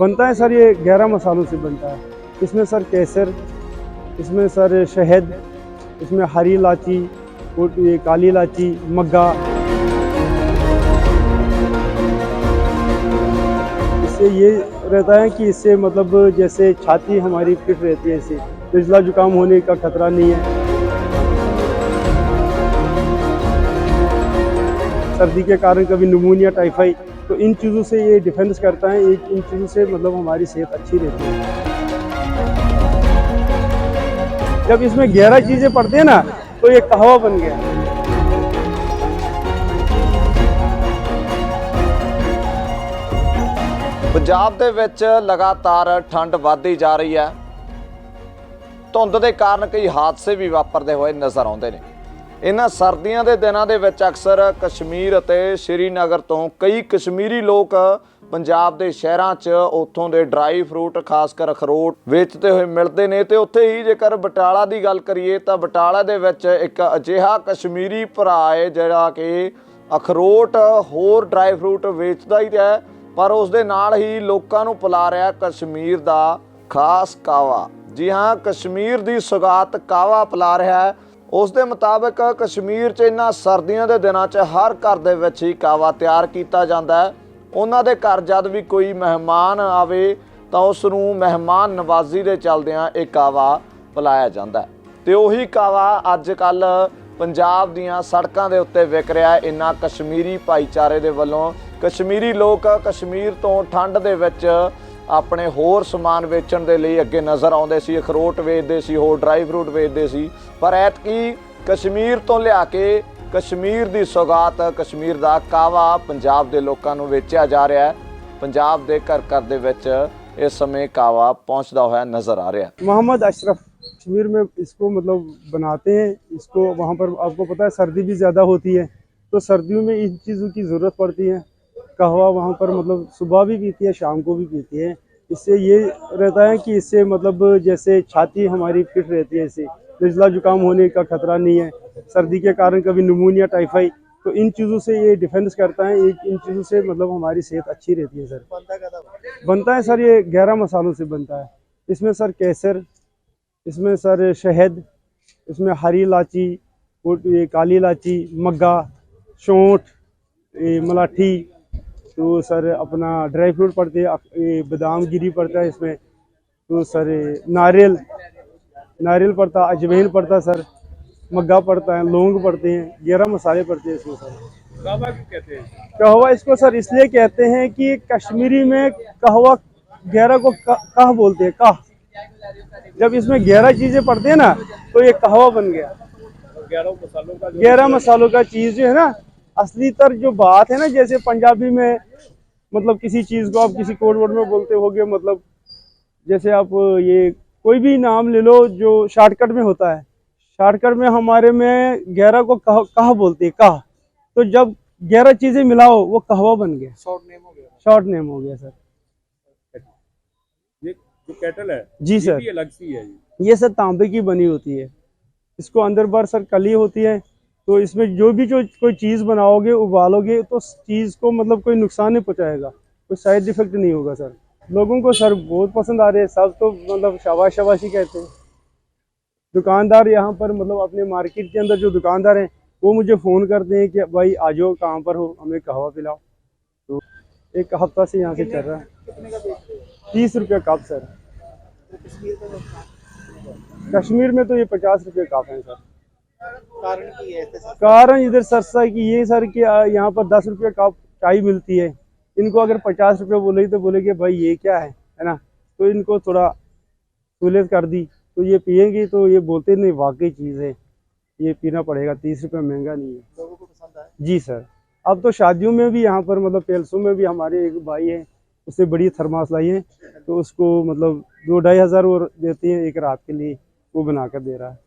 बनता है सर, ये गहरा मसालों से बनता है। इसमें सर केसर, इसमें सर शहद, इसमें हरी इलायची, और ये काली इलायची, मग्गा। इससे ये रहता है कि इससे मतलब जैसे छाती हमारी फिट रहती है इससे। नजला जुकाम होने का खतरा नहीं है। सर्दी के कारण कभी निमोनिया, टाइफाइड तो इन चीज़ों से ये डिफेंस करता है एक इन चीज़ों से मतलब हमारी सेहत अच्छी रहती है जब इसमें ग्यारह चीज़ें पड़ती है ना तो ये कहवा बन गया ਪੰਜਾਬ ਦੇ ਵਿੱਚ ਲਗਾਤਾਰ ਠੰਡ ਵੱਧਦੀ ਜਾ ਰਹੀ ਹੈ ਧੁੰਦ ਦੇ ਕਾਰਨ ਕਈ ਹਾਦਸੇ ਵੀ ਵਾਪਰਦੇ ਹੋਏ ਨਜ਼ਰ ਆਉਂਦੇ ਨੇ ਇਹਨਾਂ ਸਰਦੀਆਂ ਦੇ ਦਿਨਾਂ ਦੇ ਵਿੱਚ ਅਕਸਰ ਕਸ਼ਮੀਰ ਅਤੇ ਸ਼੍ਰੀਨਗਰ ਤੋਂ ਕਈ ਕਸ਼ਮੀਰੀ ਲੋਕ ਪੰਜਾਬ ਦੇ ਸ਼ਹਿਰਾਂ 'ਚ ਉੱਥੋਂ ਦੇ ਡਰਾਈ ਫਰੂਟ, ਖਾਸ ਕਰ ਅਖਰੋਟ ਵੇਚਦੇ ਹੋਏ ਮਿਲਦੇ ਨੇ ਤੇ ਉੱਥੇ ਹੀ ਜੇਕਰ ਬਟਾਲਾ ਦੀ ਗੱਲ ਕਰੀਏ ਤਾਂ ਬਟਾਲਾ ਦੇ ਵਿੱਚ ਇੱਕ ਅਜਿਹਾ ਕਸ਼ਮੀਰੀ ਭਰਾ ਹੈ ਜਿਹੜਾ ਕਿ ਅਖਰੋਟ ਹੋਰ ਡਰਾਈ ਫਰੂਟ ਵੇਚਦਾ ਹੀ ਹੈ, ਪਰ ਉਸ ਦੇ ਨਾਲ ਹੀ ਲੋਕਾਂ ਨੂੰ ਪਿਲਾ ਰਿਹਾ ਕਸ਼ਮੀਰ ਦਾ ਖਾਸ ਕਾਵਾ ਜੀ ਹਾਂ, ਕਸ਼ਮੀਰ ਦੀ ਸੁਗਾਤ ਕਾਵਾ ਪਿਲਾ ਰਿਹਾ ਹੈ ਉਸ ਦੇ ਮੁਤਾਬਕ ਕਸ਼ਮੀਰ 'ਚ ਇਨ੍ਹਾਂ ਸਰਦੀਆਂ ਦੇ ਦਿਨਾਂ 'ਚ ਹਰ ਘਰ ਦੇ ਵਿੱਚ ਹੀ ਕਾਵਾ ਤਿਆਰ ਕੀਤਾ ਜਾਂਦਾ ਹੈ। ਉਹਨਾਂ ਦੇ ਘਰ ਜਦ ਵੀ ਕੋਈ ਮਹਿਮਾਨ ਆਵੇ ਤਾਂ ਉਸ ਨੂੰ ਮਹਿਮਾਨ ਨਵਾਜ਼ੀ ਦੇ ਚੱਲਦਿਆਂ ਇਹ ਕਾਵਾ ਪਿਲਾਇਆ ਜਾਂਦਾ ਹੈ। ਤੇ ਉਹੀ ਕਾਵਾ ਅੱਜ ਕੱਲ ਪੰਜਾਬ ਦੀਆਂ ਸੜਕਾਂ ਦੇ ਉੱਤੇ ਵਿਕ ਰਿਹਾ ਹੈ। ਇਨ੍ਹਾਂ ਕਸ਼ਮੀਰੀ ਭਾਈਚਾਰੇ ਦੇ ਵੱਲੋਂ ਕਸ਼ਮੀਰੀ ਲੋਕ ਕਸ਼ਮੀਰ ਤੋਂ ਠੰਡ ਦੇ ਵਿੱਚ ਆਪਣੇ ਹੋਰ ਸਮਾਨ ਵੇਚਣ ਦੇ ਲਈ ਅੱਗੇ ਨਜ਼ਰ ਆਉਂਦੇ ਸੀ ਅਖਰੋਟ ਵੇਚਦੇ ਸੀ ਹੋਰ ਡਰਾਈ ਫਰੂਟ ਵੇਚਦੇ ਸੀ ਪਰ ਐਤਕੀ ਕਸ਼ਮੀਰ ਤੋਂ ਲਿਆ ਕੇ ਕਸ਼ਮੀਰ ਦੀ ਸੌਗਾਤ ਕਸ਼ਮੀਰ ਦਾ ਕਾਵਾ ਪੰਜਾਬ ਦੇ ਲੋਕਾਂ ਨੂੰ ਵੇਚਿਆ ਜਾ ਰਿਹਾ ਹੈ ਪੰਜਾਬ ਦੇ ਘਰ ਘਰ ਦੇ ਵਿੱਚ ਇਸ ਸਮੇਂ ਕਾਵਾ ਪਹੁੰਚਦਾ ਹੋਇਆ ਨਜ਼ਰ ਆ ਰਿਹਾ ਹੈ मोहम्मद अशरफ कश्मीर में इसको मतलब बनाते हैं इसको वहाँ पर आपको पता है सर्दी भी ज़्यादा होती है तो सर्दियों में इन चीज़ों की ज़रूरत पड़ती है कहवा वहाँ पर मतलब सुबह भी पीती है, शाम को भी पीती है। इससे ये रहता है कि इससे मतलब जैसे छाती हमारी फिट रहती है इससे नजला जुकाम होने का खतरा नहीं है। सर्दी के कारण कभी निमोनिया, टाइफाइड तो इन चीज़ों से ये डिफेंस करता है। इन चीज़ों से मतलब हमारी सेहत अच्छी रहती है, सर। बनता है, सर, ये गहरा मसालों से बनता है। इसमें, सर, केसर, इसमें, सर, शहद, इसमें हरी इलाची ये काली इलायची, मग्गा ये मलाठी तो सर अपना ड्राई फ्रूट पड़ते हैं बादाम गिरी पड़ता है इसमें। तो सर नारियल नारियल पड़ता है अजवाइन पड़ता है सर। मग्गा पड़ता है लौंग पड़ते हैं ग्यारह मसाले पड़ते हैं इसमें सर। क्यों कहते हैं? कहवा इसको सर इसलिए कहते हैं कि कश्मीरी में कहवा गहरा को कह बोलते हैं कह। जब इसमें गहरा चीज़ें पड़ती है ना तो ये कहवा बन गया। ग्यारह मसालों का चीज़ जो है ना असली तर जो बात है ना जैसे पंजाबी में मतलब किसी चीज़ को आप किसी कोड वर्ड में बोलते होगे मतलब जैसे आप ये कोई भी नाम ले लो जो शॉर्टकट में होता है। शॉर्टकट में हमारे में गहरा को कह, कह बोलते हैं कह। तो जब ग्यारह चीज़ें मिलाओ वो कहवा बन गया। शॉर्ट नेम हो गया। शॉर्ट नेम हो गया सर ये जो कैटल है जी सर भी अलग सी है ये। ये सर तांबे की बनी होती है। इसको अंदर बार सर कली होती है। तो इसमें जो भी जो कोई चीज़ बनाओगे उबालोगे तो उस चीज़ को मतलब कोई नुकसान नहीं पहुँचाएगा। कोई साइड इफ़ेक्ट नहीं होगा सर लोगों को सर बहुत पसंद आ रहे हैं। सब तो मतलब शाबाश शाबाशी कहते हैं। दुकानदार यहाँ पर मतलब अपने मार्केट के अंदर जो दुकानदार हैं वो मुझे फ़ोन करते हैं कि भाई आ जाओ कहाँ पर हो? हमें कहवा पिलाओ। तो एक हफ़्ता से यहाँ से चल रहा है। तीस रुपये कप सर कश्मीर में तो ये पचास रुपये कप है सर कारण की है कारण इधर सरसा कि ये सर कि यहाँ पर दस रुपये का चाय मिलती है। इनको अगर पचास रुपये बोले तो बोलेंगे भाई ये क्या है है ना? तो इनको थोड़ा सहूलियत कर दी। तो ये पियेंगे तो ये बोलते नहीं वाकई चीज़ है। ये पीना पड़ेगा तीस रुपये महँगा नहीं है। लोगों को पसंद आए जी सर। अब तो शादियों में भी यहाँ पर मतलब पेलसों में भी हमारे एक भाई है उससे बड़ी थर्मास लाई है तो उसको मतलब दो ढाई हज़ार वो देती हैं एक रात के लिए वो बना कर दे रहा है।